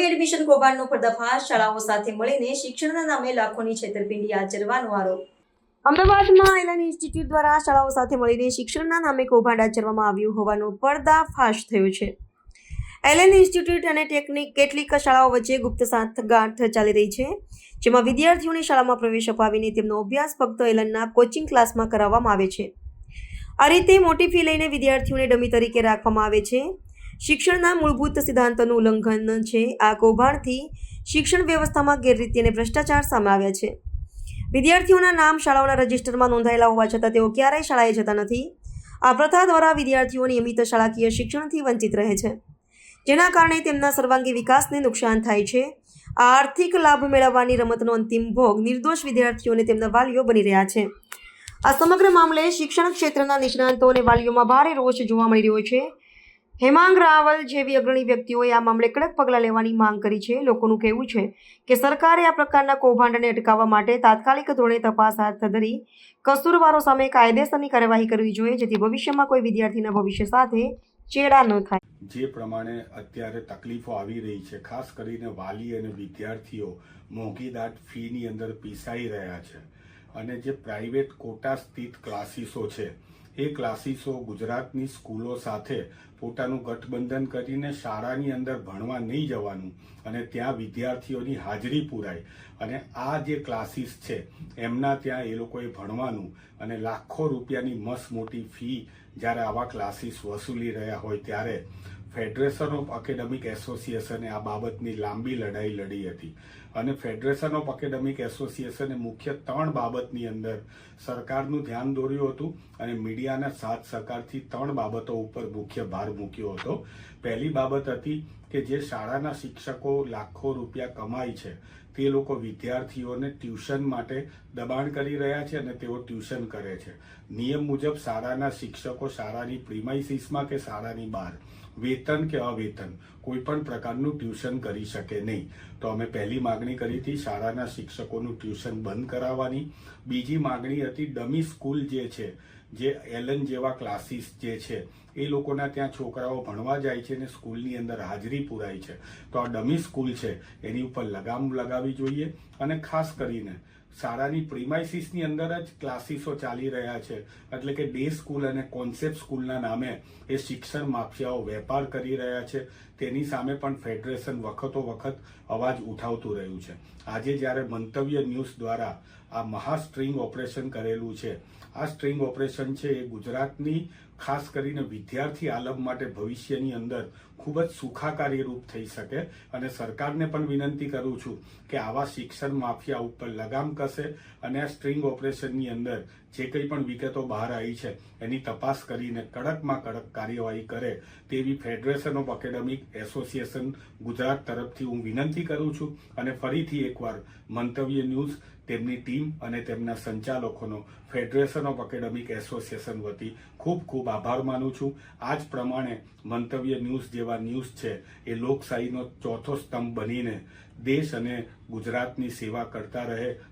Education કૌભાંડનો પર્દાફાશ. શાળાઓ સાથે મળીને શિક્ષણના નામે લાખોની છેતરપિંડી આચરવાનો આરોપ. અમદાવાદમાં એલન ઇન્સ્ટિટ્યૂટ દ્વારા શાળાઓ સાથે મળીને શિક્ષણના નામે કૌભાંડ આચરવામાં આવ્યું હોવાનો પર્દાફાશ થયો છે. એલએન ઇન્સ્ટિટ્યૂટ અને ટેકનિક કેટલીક શાળાઓ વચ્ચે ગુપ્ત સાંઠગાંઠ ચાલી રહી છે, જેમાં વિદ્યાર્થીઓને શાળામાં પ્રવેશ અપાવીને તેમનો અભ્યાસ ફક્ત એલનના કોચિંગ ક્લાસમાં કરાવવામાં આવે છે. આ રીતે મોટી ફી લઈને વિદ્યાર્થીઓને ડમી તરીકે રાખવામાં આવે છે. શિક્ષણના મૂળભૂત સિદ્ધાંતોનું ઉલ્લંઘન છે. આ કૌભાંડથી શિક્ષણ વ્યવસ્થામાં ગેરરીતિ અને ભ્રષ્ટાચાર સામે આવ્યા છે. વિદ્યાર્થીઓના નામ શાળાઓના રજિસ્ટરમાં નોંધાયેલા હોવા છતાં તેઓ ક્યારેય શાળાએ જતા નથી. આ પ્રથા દ્વારા વિદ્યાર્થીઓ નિયમિત શાળાકીય શિક્ષણથી વંચિત રહે છે. જેના કારણે તેમના સર્વાંગી વિકાસને નુકસાન થાય છે. આ આર્થિક લાભ મેળવવાની રમતનો અંતિમ ભોગ નિર્દોષ વિદ્યાર્થીઓને તેમના વાલીઓ બની રહ્યા છે. આ સમગ્ર મામલે શિક્ષણ ક્ષેત્રના નિષ્ણાંતો અને વાલીઓમાં ભારે રોષ જોવા મળી રહ્યો છે. હેમાંગ રાવલ જેવી અગ્રણી વ્યક્તિઓએ આ મામલે કડક પગલાં લેવાની માંગ કરી છે. લોકોનું કહેવું છે કે સરકારે આ પ્રકારના કૌભાંડને અટકાવવા માટે તાત્કાલિક ધોરણે તપાસ હાથ ધરી કસૂરવારો સામે કાયદેસરની કાર્યવાહી કરવી જોઈએ, જેથી ભવિષ્યમાં કોઈ વિદ્યાર્થીના ભવિષ્ય સાથે ચેડા ન થાય. જે પ્રમાણે અત્યારે તકલીફો આવી રહી છે, ખાસ કરીને વાલી અને વિદ્યાર્થીઓ મોંઘીદાટ ફીની અંદર પીસાઈ રહ્યા છે અને જે પ્રાઇવેટ કોટા સ્થિત ક્લાસીસો છે એ ક્લાસીસો ગુજરાતની સ્કૂલો સાથે પોતાનું ગઠબંધન કરીને શાળાની અંદર ભણવા નહીં જવાનું અને ત્યાં વિદ્યાર્થીઓની હાજરી પુરાય. અને આ જે ક્લાસીસ છે, એમના ત્યાં એ લોકોએ ભણવાનું અને લાખો રૂપિયાની મસ્ત મોટી ફી જ્યારે આવા ક્લાસીસ વસૂલી રહ્યા હોય ત્યારે ફેડરેશન ઓફ એકેડેમિક એસોસિએશને આ બાબતની લાંબી લડાઈ લડી હતી. અને ફેડરેશન ઓફ એકેડેમિક એસોસિએશને મુખ્ય ત્રણ બાબતની અંદર સરકારનું ધ્યાન દોર્યું હતું અને મીડિયાના સાથ સહકારથી ત્રણ બાબતો ઉપર મુખ્ય ભાર મૂક્યો હતો. પહેલી બાબત હતી કે જે શાળાના શિક્ષકો લાખો રૂપિયા કમાય છે. તે લોકો વિદ્યાર્થીઓને ટ્યુશન માટે દબાણ કરી રહ્યા છે અને તેઓ ટ્યુશન કરે છે. નિયમ મુજબ શાળાના શિક્ષકો શાળાની પ્રિમાઇસીસમાં કે શાળાની બહાર, વેતન કે અવેતન કોઈ પણ પ્રકારનું ટ્યુશન કરી શકે નહીં. તો અમે પહેલી માગણી કરી હતી શાળાના શિક્ષકોનું ટ્યુશન બંધ કરાવવાની. બીજી માગણી હતી ડમી સ્કૂલ જે છે, જે એલન જેવા ક્લાસીસ જે છે એ લોકોના ત્યાં છોકરાઓ ભણવા જાય છે અને સ્કૂલની અંદર હાજરી પુરાય છે. તો આ ડમી સ્કૂલ છે, એની ઉપર લગામ લગાવી જોઈએ અને ખાસ કરીને શાળાની પ્રિમાઇસીસની અંદર જ ક્લાસીસો ચાલી રહ્યા છે. એટલે કે ડે સ્કૂલ અને કોન્સેપ્ટ સ્કૂલના નામે એ શિક્ષણ માફિયાઓ વેપાર કરી રહ્યા છે. તેની સામે પણ ફેડરેશન વખતો વખત અવાજ ઉઠાવતું રહ્યું છે. આજે જ્યારે મંતવ્ય ન્યૂઝ દ્વારા આ મહા સ્ટ્રિંગ ઓપરેશન કરેલું છે, આ સ્ટ્રિંગ ઓપરેશન છે એ ગુજરાતની ખાસ કરીને વિદ્યાર્થી આલમ માટે ભવિષ્યની અંદર ખૂબ જ સુખાકારી રૂપ થઈ શકે અને સરકારને પણ વિનંતી કરું છું કે આવા શિક્ષણ માફિયા ઉપર લગામ કસે અને આ સ્ટ્રિંગ ઓપરેશનની અંદર જે કંઈ પણ વિગતો બહાર આવી છે એની તપાસ કરીને કડકમાં કડક કાર્યવાહી કરે તેવી federation of academic association Gujarat તરફથી હું વિનંતી કરું છું અને ફરીથી એકવાર મંતવ્ય ન્યૂઝ તેમની ટીમ અને તેમના સંચાલકોનો ફેડરેશન ઓફ એકેડેમિક એસોસિએશન વતી ખૂબ ખૂબ આભાર માનું છું. આ જ પ્રમાણે મંતવ્ય ન્યૂઝ જેવા ન્યૂઝ છે એ લોકશાહીનો ચોથો સ્તંભ બનીને દેશ અને ગુજરાતની સેવા કરતા રહે.